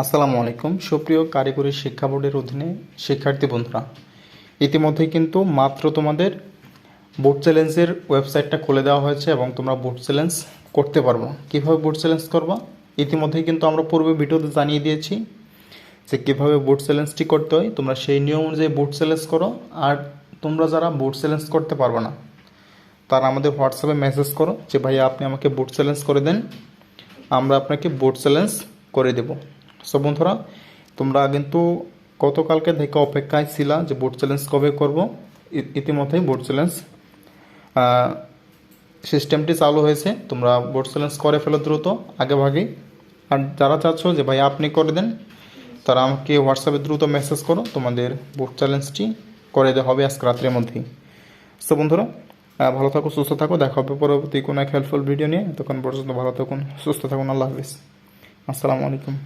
আসসালামু আলাইকুম। সুপ্রিয় কারিগরি শিক্ষা বোর্ডের অধীনে শিক্ষার্থী বন্ধুরা ইতিমধ্যে কিন্তু মাত্র তোমাদের বোর্ড চ্যালেঞ্জের ওয়েবসাইটটা খুলে দেওয়া হয়েছে এবং তোমরা বোর্ড চ্যালেঞ্জ করতে পারব। কীভাবে বোর্ড চ্যালেঞ্জ করবা? ইতিমধ্যেই কিন্তু আমরা পূর্বে ভিডিওতে জানিয়ে দিয়েছি যে কীভাবে বোর্ড চ্যালেঞ্জটি করতে হয়। তোমরা সেই নিয়ম অনুযায়ী বোর্ড চ্যালেঞ্জ করো আর তোমরা যারা বোর্ড চ্যালেঞ্জ করতে পারবে না, তারা আমাদের হোয়াটসঅ্যাপে মেসেজ করো যে, ভাইয়া, আপনি আমাকে বোর্ড চ্যালেঞ্জ করে দেন, আমরা আপনাকে বোর্ড চ্যালেঞ্জ করে দেব। সো বন্ধুরা, তোমরা কিন্তু গতকালকে থেকে অপেক্ষায় ছিলা যে বোর্ড চ্যালেঞ্জ কবে করব। ইতিমধ্যেই বোর্ড চ্যালেঞ্জ সিস্টেমটি চালু হয়েছে। তোমরা বোর্ড চ্যালেঞ্জ করে ফেলো দ্রুত, আগে ভাগেই আর যারা চাচ্ছ যে, ভাই, আপনি করে দেন, তারা আমাকে হোয়াটসঅ্যাপে দ্রুত মেসেজ করো। তোমাদের বোর্ড চ্যালেঞ্জটি করে দেওয়া হবে আজকে রাত্রের মধ্যেই। সো বন্ধুরা ভালো থাকো, সুস্থ থাকো। দেখা হবে পরবর্তী কোনো এক হেল্পফুল ভিডিও নিয়ে। তখন পর্যন্ত ভালো থাকুন, সুস্থ থাকুন। আল্লাহ হাফিজ। আসসালামু আলাইকুম।